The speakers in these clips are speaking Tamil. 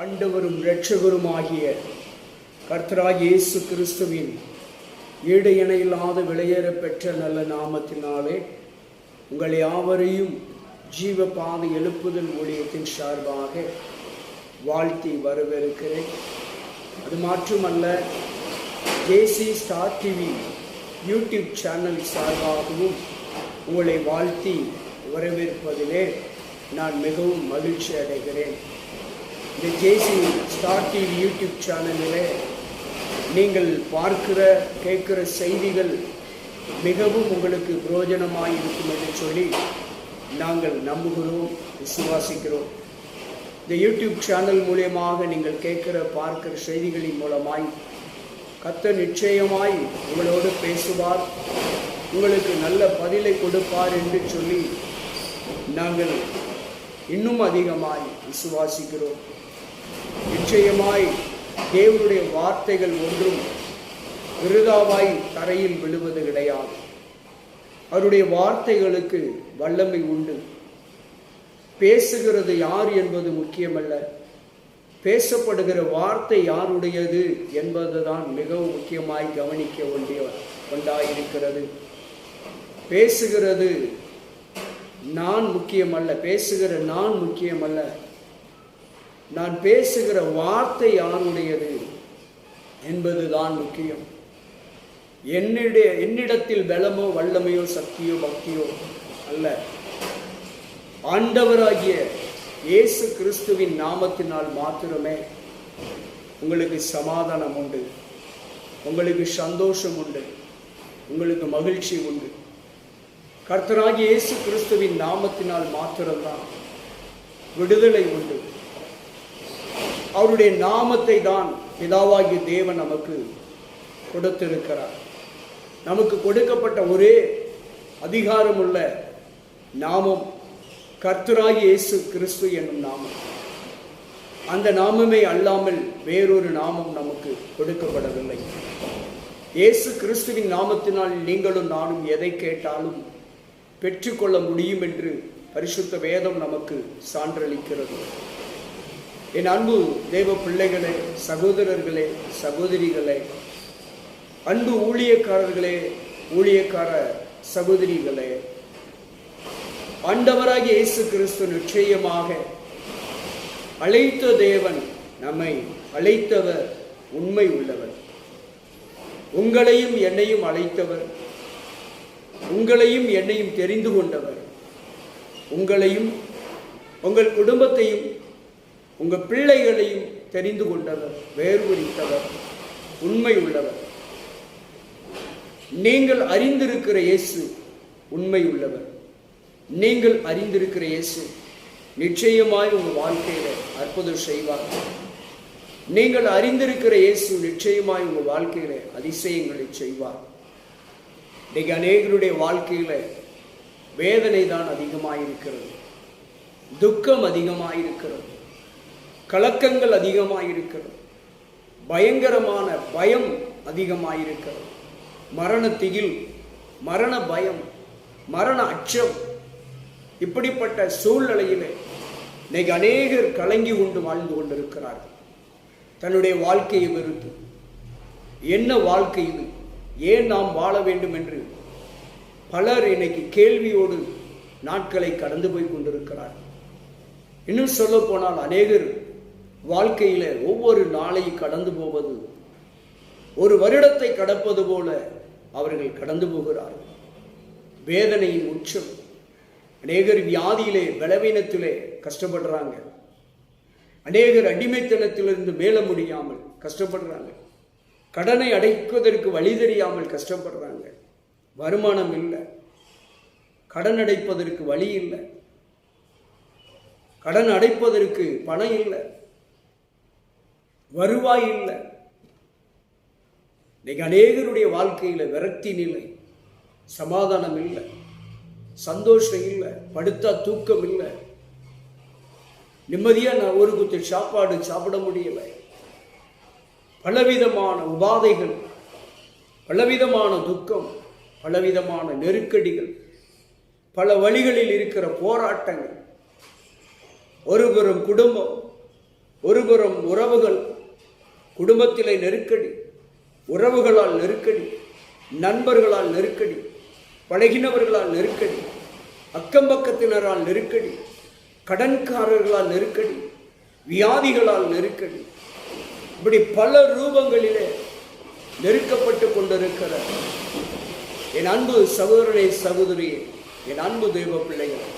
ஆண்டவரும் இரட்சகருமாகிய கர்த்தராக இயேசு கிறிஸ்துவின் ஈடு இணையில்லாத விலையேற பெற்ற நல்ல நாமத்தினாலே உங்கள் யாவரையும் ஜீவ பாதை எழுப்புதல் ஊழியத்தின் சார்பாக வாழ்த்தி வரவேற்கிறேன். அது மாற்றுமல்ல JC star TV YouTube channel சார்பாகவும் உங்களை வாழ்த்தி வரவேற்பதிலே நான் மிகவும் மகிழ்ச்சி அடைகிறேன் இந்த ஜேசி ஸ்டார் டிவி யூடியூப் சேனலிலே நீங்கள் பார்க்கிற கேட்குற செய்திகள் மிகவும் உங்களுக்கு பிரயோஜனமாக இருக்கும் என்று சொல்லி நாங்கள் நம்புகிறோம் விசுவாசிக்கிறோம். இந்த யூடியூப் சேனல் மூலியமாக நீங்கள் கேட்குற பார்க்கிற செய்திகளின் மூலமாய் கத்த நிச்சயமாய் உங்களோடு பேசுவார் உங்களுக்கு நல்ல பதிலை கொடுப்பார் என்று சொல்லி நாங்கள் இன்னும் அதிகமாய் விசுவாசிக்கிறோம். நிச்சயமாய் தேவனுடைய வார்த்தைகள் ஒன்றும் விருதாவாய் தரையில் விழுவது கிடையாது. அவருடைய வார்த்தைகளுக்கு வல்லமை உண்டு. பேசுகிறது யார் என்பது முக்கியமல்ல. பேசப்படுகிற வார்த்தை யாருடையது என்பதுதான் மிகவும் முக்கியமாய் கவனிக்க வேண்டிய ஒன்றாயிருக்கிறது. பேசுகிறது நான் முக்கியமல்ல பேசுகிற நான் முக்கியமல்ல. நான் பேசுகிற வார்த்தை யாருடையது என்பதுதான் முக்கியம். என்னுடைய என்னிடத்தில் பலமோ வல்லமையோ சக்தியோ பக்தியோ அல்ல. ஆண்டவராகிய இயேசு கிறிஸ்துவின் நாமத்தினால் மாத்திரமே உங்களுக்கு சமாதானம் உண்டு. உங்களுக்கு சந்தோஷம் உண்டு. உங்களுக்கு மகிழ்ச்சி உண்டு. கர்த்தராகிய இயேசு கிறிஸ்துவின் நாமத்தினால் மாத்திரம்தான் விடுதலை உண்டு. அவருடைய நாமத்தை தான் பிதாவாகிய தேவன் நமக்கு கொடுத்திருக்கிறார். நமக்கு கொடுக்கப்பட்ட ஒரே அதிகாரமுள்ள நாமம் கர்த்தராகிய இயேசு கிறிஸ்து என்னும் நாமம். அந்த நாமமே அல்லாமல் வேறொரு நாமம் நமக்கு கொடுக்கப்படவில்லை. இயேசு கிறிஸ்துவின் நாமத்தினால் நீங்களும் நானும் எதை கேட்டாலும் பெற்றுக்கொள்ள முடியும் என்று பரிசுத்த வேதம் நமக்கு சான்றளிக்கிறது. என் அன்பு தேவ பிள்ளைகளே சகோதரர்களே சகோதரிகளே அன்பு ஊழியக்காரர்களே ஊழியக்கார சகோதரிகளே ஆண்டவராகிய இயேசு கிறிஸ்து நிச்சயமாக அழைத்த தேவன் நம்மை அழைத்தவர் உண்மை உள்ளவர். உங்களையும் என்னையும் அழைத்தவர் உங்களையும் என்னையும் தெரிந்து கொண்டவர். உங்களையும் உங்கள் குடும்பத்தையும் உங்கள் பிள்ளைகளையும் தெரிந்து கொண்டவர் வேறுபடுத்தவர் உண்மை உள்ளவர். நீங்கள் அறிந்திருக்கிற இயேசு உண்மை உள்ளவர். நீங்கள் அறிந்திருக்கிற இயேசு நிச்சயமாய் உங்கள் வாழ்க்கையில் அற்புதம் செய்வார். நீங்கள் அறிந்திருக்கிற இயேசு நிச்சயமாய் உங்கள் வாழ்க்கையில் அதிசயங்களை செய்வார். இன்னைக்கு அநேகருடைய வாழ்க்கையில் வேதனை தான் அதிகமாக இருக்கிறது துக்கம் அதிகமாக இருக்கிறது கலக்கங்கள் அதிகமாயிருக்கிறது. பயங்கரமான பயம் அதிகமாயிருக்கிறது. மரண திகில் மரண பயம் மரண அச்சம் இப்படிப்பட்ட சூழ்நிலையிலே இன்னைக்கு அநேகர் கலங்கி கொண்டு வாழ்ந்து கொண்டிருக்கிறார்கள். தன்னுடைய வாழ்க்கையை வெறுத்து என்ன வாழ்க்கை இது? ஏன் நாம் வாழ வேண்டும் என்று? பலர் இன்னைக்கு கேள்வியோடு நாட்களை கடந்து போய் கொண்டிருக்கிறார்கள். இன்னும் சொல்ல போனால் அநேகர் வாழ்க்கையில் ஒவ்வொரு நாளையும் கடந்து போவது ஒரு வருடத்தை கடப்பது போல அவர்கள் கடந்து போகிறார்கள். வேதனையின் உச்சம். அநேகர் வியாதியிலே பலவீனத்திலே கஷ்டப்படுறாங்க. அநேகர் அடிமைத்தனத்திலிருந்து மேல முடியாமல் கஷ்டப்படுறாங்க. கடனை அடைப்பதற்கு வழி தெரியாமல் கஷ்டப்படுறாங்க. வருமானம் இல்லை. கடன் அடைப்பதற்கு வழி இல்லை. கடன் அடைப்பதற்கு பணம் இல்லை. வருவாய் இல்லை. இன்னைக்கு அநேகருடைய வாழ்க்கையில் விரக்தி நிலை சமாதானம் இல்லை சந்தோஷம் இல்லை படுத்தா தூக்கம் இல்லை. நிம்மதியாக நான் ஒரு குத்து சாப்பாடு சாப்பிட முடியலை. பலவிதமான உபாதைகள் பலவிதமான துக்கம் பலவிதமான நெருக்கடிகள் பல வழிகளில் இருக்கிற போராட்டங்கள். ஒருபுறம் குடும்பம் ஒருபுறம் உறவுகள் குடும்பத்திலே நெருக்கடி உறவுகளால் நெருக்கடி நண்பர்களால் நெருக்கடி பழகினவர்களால் நெருக்கடி அக்கம்பக்கத்தினரால் நெருக்கடி கடன்காரர்களால் நெருக்கடி வியாதிகளால் நெருக்கடி இப்படி பல ரூபங்களிலே நெருக்கப்பட்டு கொண்டிருக்கிற என் அன்பு சகோதரனை சகோதரியே என் அன்பு தெய்வ பிள்ளைகள்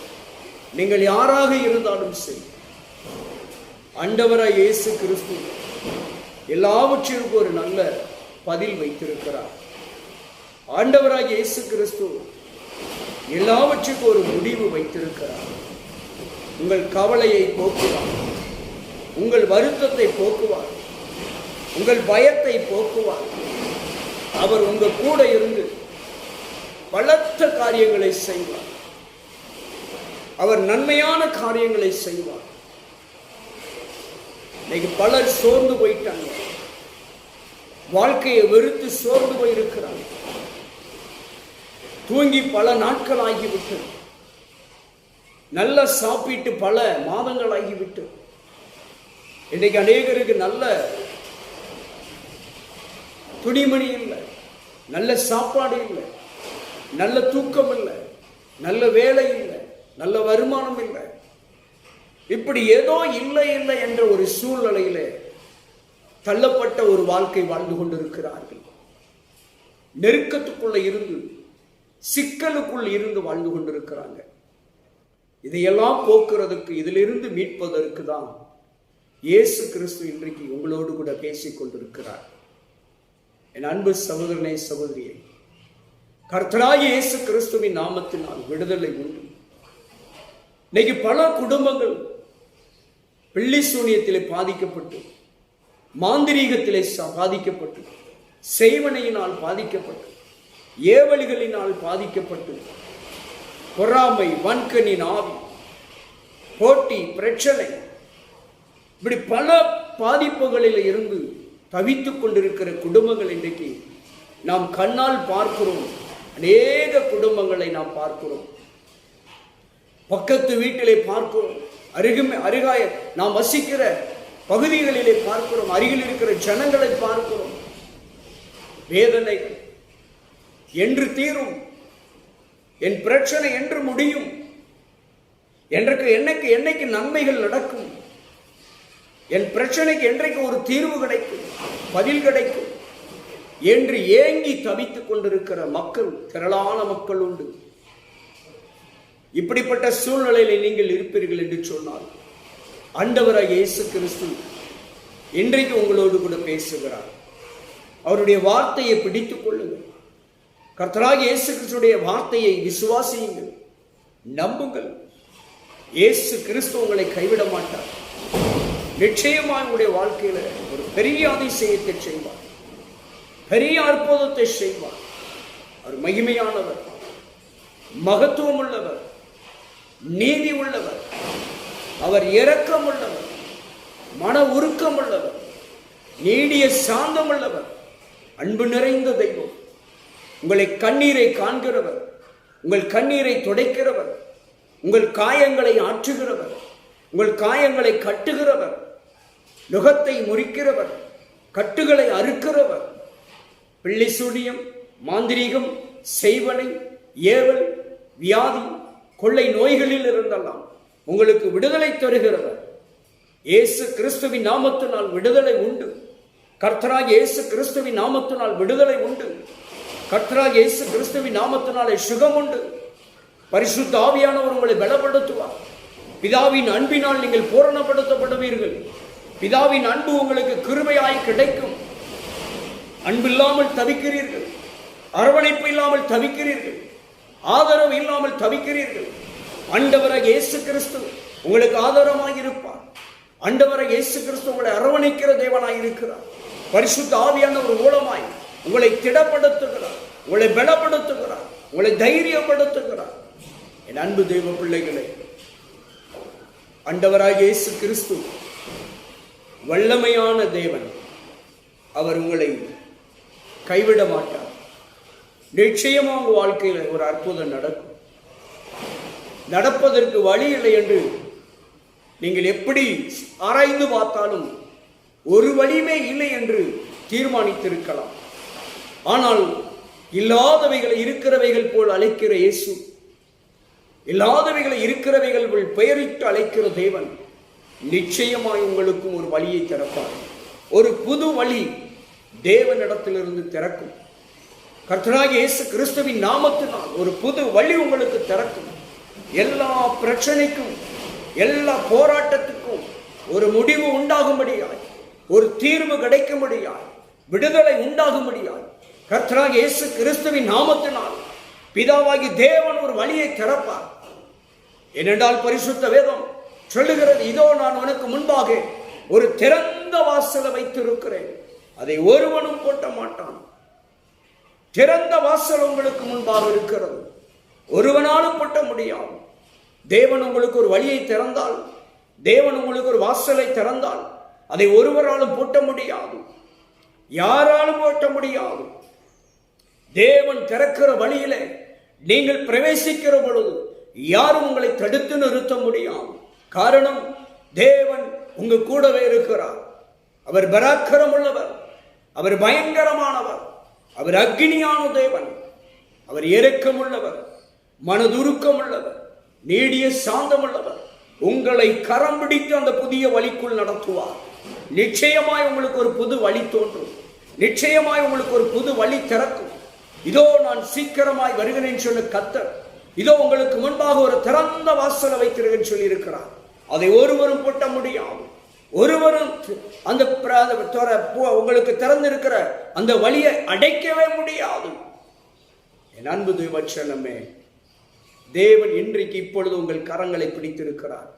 நீங்கள் யாராக இருந்தாலும் சரி அண்டவராய் இயேசு கிறிஸ்து எல்லாவற்றிற்கும் ஒரு நல்ல பதில் வைத்திருக்கிறார். ஆண்டவராக இயேசு கிறிஸ்து எல்லாவற்றுக்கும் ஒரு முடிவு வைத்திருக்கிறார். உங்கள் கவலையை போக்குவார். உங்கள் வருத்தத்தை போக்குவார். உங்கள் பயத்தை போக்குவார். அவர் உங்கள் கூட இருந்து பலத்த காரியங்களை செய்வார். அவர் நன்மையான காரியங்களை செய்வார். இன்னைக்கு பலர் சோர்ந்து போயிட்டாங்க. வாழ்க்கையை வெறுத்து சோர்ந்து போயிருக்கிறாங்க. தூங்கி பல நாட்கள் ஆகிவிட்டது நல்லா சாப்பிட்டு பல மாதங்கள் ஆகிவிட்டு இன்னைக்கு அநேகருக்கு நல்ல துணிமணி இல்லை நல்ல சாப்பாடு இல்லை நல்ல தூக்கம் இல்லை நல்ல வேலை இல்லை நல்ல வருமானம் இல்லை. இப்படி ஏதோ இல்லை இல்லை என்ற ஒரு சூழ்நிலையிலே தள்ளப்பட்ட ஒரு வாழ்க்கை வாழ்ந்து கொண்டிருக்கிறார்கள். நெருக்கத்துக்குள்ள இருந்து சிக்கலுக்குள் இருந்து வாழ்ந்து கொண்டிருக்கிறாங்க. இதையெல்லாம் போக்குறதுக்கு இதிலிருந்து மீட்பதற்கு தான் இயேசு கிறிஸ்து இன்றைக்கு உங்களோடு கூட பேசிக் கொண்டிருக்கிறார். என் அன்பு சகோதரனே சகோதரியே கர்த்தராய் இயேசு கிறிஸ்துவின் நாமத்தினால் விடுதலை உண்டு. இன்னைக்கு பல குடும்பங்கள் பிள்ளை சூனியத்திலே பாதிக்கப்பட்டு மாந்திரீகத்திலே ச- பாதிக்கப்பட்டு செய்வனையினால் பாதிக்கப்பட்டு ஏவல்களினால் பாதிக்கப்பட்டு பொறாமை வன்கனின் ஆவி போட்டி பிரச்சனை இப்படி பல பாதிப்புகளில் இருந்து தவித்துக் கொண்டிருக்கிற குடும்பங்கள் இன்றைக்கு நாம் கண்ணால் பார்க்கிறோம். அநேக குடும்பங்களை நாம் பார்க்கிறோம். பக்கத்து வீட்டிலே பார்க்கிறோம். அருகுமே அருகாய நாம் வசிக்கிற பகுதிகளிலே பார்க்கிறோம். அருகில் இருக்கிற ஜனங்களை பார்க்கிறோம். வேதனை என்று தீரும். என் பிரச்சனை என்று முடியும். என்றைக்கு என்னைக்கு என்னைக்கு நன்மைகள் நடக்கும். என் பிரச்சனைக்கு என்றைக்கு ஒரு தீர்வு கிடைக்கும் பதில் கிடைக்கும். என்று ஏங்கி தவித்துக் கொண்டிருக்கிற மக்கள் திரளான மக்கள் உண்டு. இப்படிப்பட்ட சூழ்நிலையில நீங்கள் இருப்பீர்கள் என்று சொன்னால் ஆண்டவராக இயேசு கிறிஸ்து இன்றைக்கு உங்களோடு கூட பேசுகிறார். அவருடைய வார்த்தையை பிடித்துக் கொள்ளுங்கள். கர்த்தராக இயேசு கிறிஸ்துடைய வார்த்தையை விசுவாசியுங்கள். நம்புங்கள். இயேசு கிறிஸ்து உங்களை கைவிட மாட்டார். நிச்சயமாக உங்களுடைய வாழ்க்கையில ஒரு பெரிய அதிசயத்தை செய்வார். பெரிய அற்புதத்தை செய்வார். அவர் மகிமையானவர். மகத்துவம் உள்ளவர் நீதி உள்ளவர். அவர் இரக்கம் உள்ளவர். மன உருக்கம் உள்ளவர். நீடிய சாந்தம் உள்ளவர். அன்பு நிறைந்த தெய்வம். உங்களை கண்ணீரை காண்கிறவர். உங்கள் கண்ணீரை துடைக்கிறவர். உங்கள் காயங்களை ஆற்றுகிறவர். உங்கள் காயங்களை கட்டுகிறவர். நுகத்தை முறிக்கிறவர். கட்டுகளை அறுக்கிறவர். பிள்ளை சூனியம் மாந்திரீகம் செய்வனை ஏவல் வியாதி கொள்ளை நோய்களில் இருந்தெல்லாம் உங்களுக்கு விடுதலை தருகிறவர் இயேசு கிறிஸ்துவின் நாமத்தினால் விடுதலை உண்டு. கர்த்தராக இயேசு கிறிஸ்துவின் நாமத்தினால் விடுதலை உண்டு. கர்த்தராக இயேசு கிறிஸ்துவின் நாமத்தினாலே சுகம் உண்டு. பரிசுத்த ஆவியானவர் உங்களை பலப்படுத்துவார். பிதாவின் அன்பினால் நீங்கள் பூரணப்படுத்தப்படுவீர்கள். பிதாவின் அன்பு உங்களுக்கு கிருமையாய் கிடைக்கும். அன்பில்லாமல் தவிக்கிறீர்கள். அரவணைப்பு இல்லாமல் தவிக்கிறீர்கள். ஆதரவு இல்லாமல் தவிக்கிறீர்கள். ஆண்டவராக இயேசு கிறிஸ்து உங்களுக்கு ஆதரவாக இருப்பார் ஆண்டவராக இயேசு கிறிஸ்து உங்களை அரவணைக்கிற தேவனாய் இருக்கிறார் பரிசுத்த ஆவியான ஒரு மூலமாய் உங்களை திடப்படுத்துகிறார். உங்களை பலப்படுத்துகிறார். உங்களை தைரியப்படுத்துகிறார். என் அன்பு தெய்வ பிள்ளைகளை அண்டவராக இயேசு கிறிஸ்து வல்லமையான தேவன். அவர் உங்களை கைவிட மாட்டார். நிச்சயமா உங்க வாழ்க்கையில் ஒரு அற்புதம் நடக்கும். நடப்பதற்கு வழி இல்லை என்று நீங்கள் எப்படி ஆராய்ந்து பார்த்தாலும் ஒரு வழியுமே இல்லை என்று தீர்மானித்திருக்கலாம். ஆனால் இல்லாதவைகளை இருக்கிறவைகள் போல் அழைக்கிற இயேசு இல்லாதவைகளை இருக்கிறவைகள் போல் பெயரிட்டு அழைக்கிற தேவன் நிச்சயமாய் உங்களுக்கும் ஒரு வழியை திறப்பார். ஒரு புது வழி தேவனிடத்திலிருந்து திறக்கும். கர்த்தராகிய இயேசு கிறிஸ்துவின் நாமத்தினால் ஒரு புது வழி உங்களுக்கு திறக்கும். எல்லா பிரச்சனைக்கும் எல்லா போராட்டத்துக்கும் ஒரு முடிவு உண்டாகும்படியாய் ஒரு தீர்வு கிடைக்கும்படியாய் விடுதலை உண்டாகும்படியாய் கர்த்தராகிய இயேசு கிறிஸ்துவின் நாமத்தினால் பிதாவாகி தேவன் ஒரு வழியை திறப்பார். ஏனென்றால் பரிசுத்த வேதம் சொல்லுகிறது இதோ நான் உனக்கு முன்பாக ஒரு திறந்த வாசலை வைத்திருக்கிறேன். அதை ஒருவனும் போட்ட மாட்டான். திறந்த வாசல் உங்களுக்கு முன்பாக இருக்கிறது. ஒருவனாலும் போட்ட முடியாது. தேவன் உங்களுக்கு ஒரு வழியை திறந்தால் தேவன் உங்களுக்கு ஒரு வாசலை திறந்தால் அதை ஒருவராலும் பூட்ட முடியாது. யாராலும் பூட்ட முடியாது. தேவன் திறக்கிற வழியில நீங்கள் பிரவேசிக்கிற பொழுது யாரும் உங்களை தடுத்து நிறுத்த முடியாது. காரணம் தேவன் உங்க கூடவே இருக்கிறார். அவர் பராக்கிரம் உள்ளவர் அவர் பயங்கரமானவர். அவர் அக்னியான தேவன். அவர் இரக்கம் உள்ளவர் மனதுருக்கம் உள்ளவர் நீடிய சாந்தமுள்ளவர். உங்களை கரம் பிடித்து அந்த புதிய வழிக்குள் நடத்துவார். நிச்சயமாய் உங்களுக்கு ஒரு புது வழி தோன்றும். நிச்சயமாய் உங்களுக்கு ஒரு புது வழி திறக்கும். இதோ நான் சீக்கிரமாய் வருகிறேன் சொன்ன கத்தர் இதோ உங்களுக்கு முன்பாக ஒரு திறந்த வாசலை வைத்திருக்கேன் சொல்லி இருக்கிறார் அதை ஒருவரும் பூட்ட முடியாது. ஒருவரும் அந்த அந்த உங்களுக்கு திறந்திருக்கிற அந்த வழியை அடைக்கவே முடியாது. என் அன்பு தேவச்சனமே தேவன் இன்றைக்கு இப்பொழுது உங்கள் கரங்களை பிடித்திருக்கிறார்.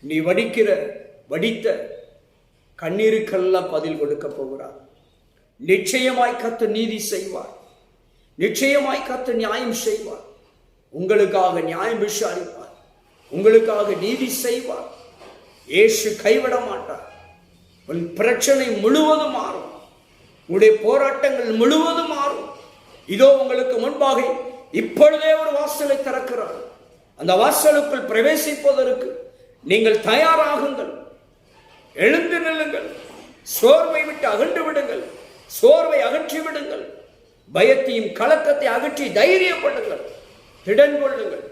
நீ வடிக்கிற வடித்த கண்ணீருக்கெல்லாம் பதில் கொடுக்க போகிறார். நிச்சயமாய் கத்த நீதி செய்வார். நிச்சயமாய் கத்த நியாயம் செய்வார். உங்களுக்காக நியாயம் விசாரிப்பார். உங்களுக்காக நீதி செய்வார். இயேசு கைவிட மாட்டார் உன் பிரச்சனை முழுவதும் மாறும். உடைய போராட்டங்கள் முழுவதும் மாறும். இதோ உங்களுக்கு முன்பாக இப்பொழுதே ஒரு வாசலை திறக்கிறார் அந்த வாசலுக்குள் பிரவேசிப்பதற்கு நீங்கள் தயாராகுங்கள். எழுந்து நில்லுங்கள். சோர்வை விட்டு அகன்று விடுங்கள். சோர்வை அகற்றி விடுங்கள். பயத்தையும் கலக்கத்தை அகற்றி தைரியப்படுங்கள். திடன் கொள்ளுங்கள்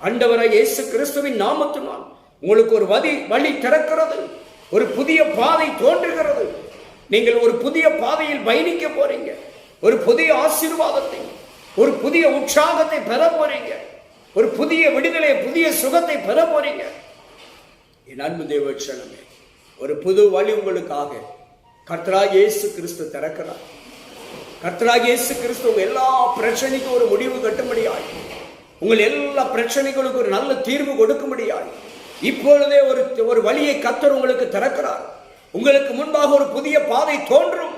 ஆண்டவராய் இயேசு கிறிஸ்துவின் நாமத்தினால் உங்களுக்கு ஒரு வதி வழி திறக்கிறது ஒரு புதிய பாதை தோன்றுகிறது. நீங்கள் ஒரு புதிய பாதையில் பயணிக்க போறீங்க. ஒரு புதிய ஆசீர்வாதத்தை ஒரு புதிய உற்சாகத்தை பெற போறீங்க. ஒரு புதிய விடுதலை புதிய சுகத்தை பெற போறீங்க. என் அன்பு தேவச்சனமே ஒரு புது வழி உங்களுக்காக கர்த்தராக இயேசு கிறிஸ்து திறக்கிறார். கர்த்தராக இயேசு கிறிஸ்து உங்கள் எல்லா பிரச்சனைக்கும் ஒரு முடிவு கட்டும்படியாய் உங்கள் எல்லா பிரச்சனைகளுக்கும் ஒரு நல்ல தீர்வு கொடுக்கும்படியாய் இப்பொழுதே ஒரு ஒரு வழியை கத்தர் உங்களுக்கு திறக்கிறார். உங்களுக்கு முன்பாக ஒரு புதிய பாதை தோன்றும்.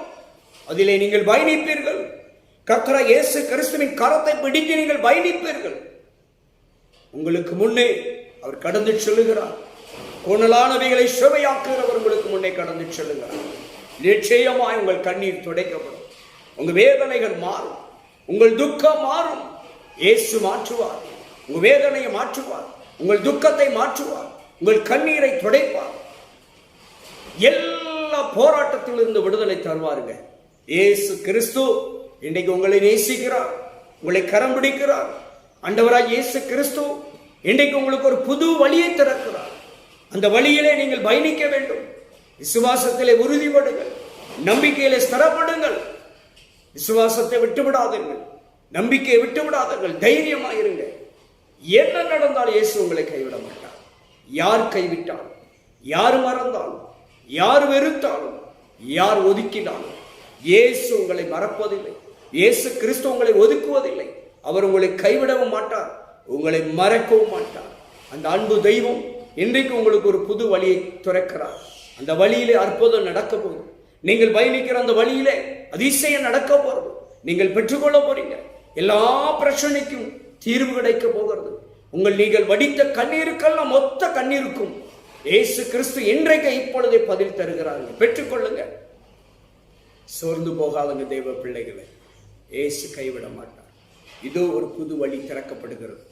அதிலே நீங்கள் பயணிப்பீர்கள். கர்த்தரா இயேசு கிறிஸ்துவின் கரத்தை பிடித்து நீங்கள் பயணிப்பீர்கள். உங்களுக்கு முன்னே அவர் கடந்து செல்லுகிறார். கோணலானவைகளை சுவையாக்குகிறவர் உங்களுக்கு முன்னே கடந்து செல்லுகிறார். நிச்சயமாய் உங்கள் கண்ணீர் துடைக்கப்படும். உங்கள் வேதனைகள் மாறும். உங்கள் துக்கம் மாறும். இயேசு மாற்றுவார். உங்கள் வேதனையை மாற்றுவார். உங்கள் துக்கத்தை மாற்றுவார். உங்கள் கண்ணீரை துடைப்பார். எல்லா போராட்டத்திலிருந்து விடுதலை தருவாருங்க. ஏசு கிறிஸ்து இன்றைக்கு உங்களை நேசிக்கிறார் உங்களை கரம் பிடிக்கிறார். அண்டவராய் இயேசு கிறிஸ்து இன்றைக்கு உங்களுக்கு ஒரு புது வழியை திறக்கிறார். அந்த வழியிலே நீங்கள் பயணிக்க வேண்டும். விசுவாசத்திலே உறுதிப்படுங்கள். நம்பிக்கையிலே ஸ்திரப்படுங்கள். விசுவாசத்தை விட்டுவிடாதீர்கள். நம்பிக்கையை விட்டுவிடாதீர்கள். தைரியமாயிருங்க என்ன நடந்தாலும் இயேசு உங்களை கைவிட மாட்டார். யார் கைவிட்டாலும் யார் மறந்தாலும் யார் வெறுத்தாலும் யார் ஒதுக்கினாலும் இயேசு உங்களை மறப்பதில்லை. இயேசு கிறிஸ்து உங்களை ஒதுக்குவதில்லை. அவர் உங்களை கைவிடவும் மாட்டார் உங்களை மறக்கவும் மாட்டார். அந்த அன்பு தெய்வம் இன்றைக்கு உங்களுக்கு ஒரு புது வழியை துறக்கிறார். அந்த வழியிலே அற்புதம் நடக்க போகுது. நீங்கள் பயணிக்கிற அந்த வழியிலே அதிசயம் நடக்க போகிறது. நீங்கள் பெற்றுக்கொள்ள போறீங்க. எல்லா பிரச்சனைக்கும் தீர்வு கிடைக்க போகிறது. உங்கள் நீங்கள் வடித்த கண்ணீருக்கெல்லாம் மொத்த கண்ணீருக்கும் ஏசு கிறிஸ்து இன்றைக்கு இப்பொழுதே பதில் தருகிறாங்க பெற்றுக்கொள்ளுங்க. சோர்ந்து போகாதங்க தெய்வ பிள்ளைகளை. ஏசு கைவிட மாட்டார். இதோ ஒரு புது வழி திறக்கப்படுகிறது.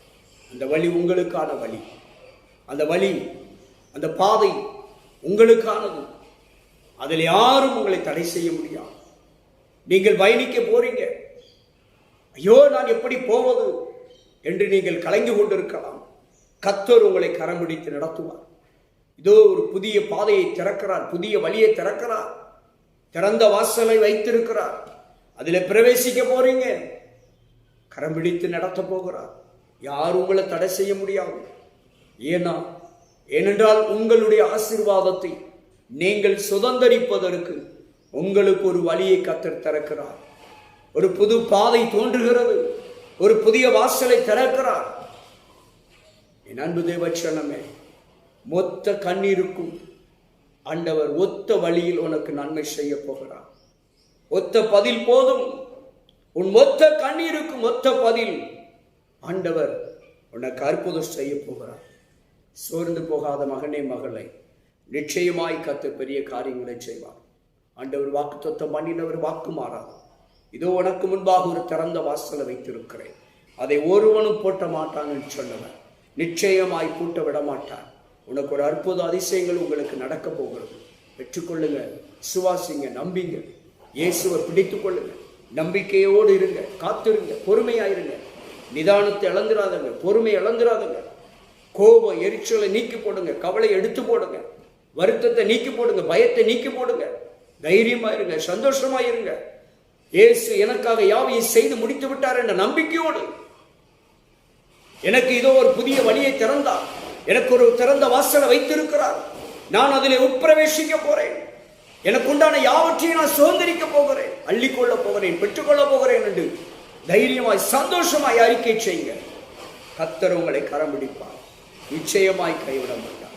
அந்த வழி உங்களுக்கான வழி. அந்த வழி அந்த பாதை உங்களுக்கானது. அதில் யாரும் உங்களை தடை செய்ய முடியாது. நீங்கள் பயணிக்க போறீங்க. ஐயோ நான் எப்படி போவது? என்று நீங்கள் கலங்கி கொண்டிருக்கலாம். கத்தர் உங்களை கரம் பிடித்து நடத்துவார். இதோ ஒரு புதிய பாதையை திறக்கிறார் புதிய வழியை திறக்கிறார். திறந்த வாசலை வைத்திருக்கிறார். அதில் பிரவேசிக்க போறீங்க. கரம் பிடித்து நடத்த போகிறார். யார் உங்களை தடை செய்ய முடியாது. ஏன்னா ஏனென்றால் உங்களுடைய ஆசீர்வாதத்தை நீங்கள் சுதந்தரிப்பதற்கு உங்களுக்கு ஒரு வழியை கத்தர் திறக்கிறார். ஒரு புது பாதை தோன்றுகிறது. ஒரு புதிய வாசலை திறக்கிறார். என் அன்பு தேவச்சனமே மொத்த கண்ணீருக்கும் ஆண்டவர் ஒத்த வழியில் உனக்கு நன்மை செய்ய போகிறார். ஒத்த பதில் போதும். உன் மொத்த கண்ணீருக்கும் மொத்த பதில் ஆண்டவர் உனக்கு அற்புதம் செய்ய போகிறார். சோர்ந்து போகாத மகனே மகளை நிச்சயமாய் கத்து பெரிய காரியங்களை செய்வார். ஆண்டவர் வாக்கு தொத்தம் பண்ணினவர் வாக்கு மாறாது. இதோ உனக்கு முன்பாக ஒரு திறந்த வாசலை வைத்திருக்கிறேன். அதை ஒருவனும் போட்ட மாட்டான்னு சொன்னவர். நிச்சயமாய் பூட்ட விட மாட்டார் உனக்கு ஒரு அற்புத அதிசயங்கள் உங்களுக்கு நடக்க போகிறது. பெற்றுக்கொள்ளுங்க சுவாசிங்க நம்பிங்க. இயேசுவை பிடித்து கொள்ளுங்க. நம்பிக்கையோடு இருங்க காத்திருங்க பொறுமையாயிருங்க. நிதானத்தை இழந்துடாதங்க பொறுமை இழந்துடாதங்க கோபம் எரிச்சலை நீக்கி போடுங்க கவலை எடுத்து போடுங்க. வருத்தத்தை நீக்கி போடுங்க பயத்தை நீக்கி போடுங்க. தைரியமா இருங்க சந்தோஷமா இருங்க இயேசு எனக்காக யாவையை செய்து முடித்து விட்டார் என்ற நம்பிக்கையோடு எனக்கு இதோ ஒரு புதிய வழியை திறந்தார். எனக்கு ஒரு திறந்த வாசலை வைத்திருக்கிறார். நான் அதிலே உட்பிரவேசிக்க போறேன். எனக்கு உண்டான யாவற்றையும் நான் சுதந்திரிக்க போகிறேன். அள்ளிக்கொள்ள போகிறேன் பெற்றுக்கொள்ள போகிறேன் என்று தைரியமாய் சந்தோஷமாய் அறிக்கை செய்யுங்க. கத்தர் உங்களை கரம் பிடிப்பார். நிச்சயமாய் கைவிட மாட்டார்.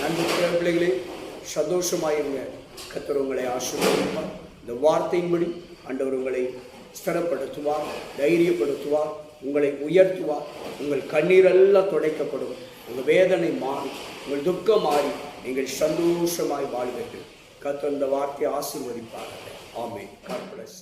நன்றி பிள்ளைகளே சந்தோஷமாயிருங்க கத்தர் உங்களை ஆசிர்வதிப்பார். இந்த வார்த்தையின்படி ஆண்டவர் உங்களை ஸ்திரப்படுத்துவார் தைரியப்படுத்துவார் உங்களை உயர்த்துவார் உங்கள் கண்ணீரெல்லாம் துடைக்கப்படும். உங்கள் வேதனை மாறி உங்கள் துக்கம் மாறி நீங்கள் சந்தோஷமாய் வாழ்வீர்கள். கத்தந்த இந்த வார்த்தையை ஆசீர்வதிப்பார்கள் ஆமே காட் பிளஸ்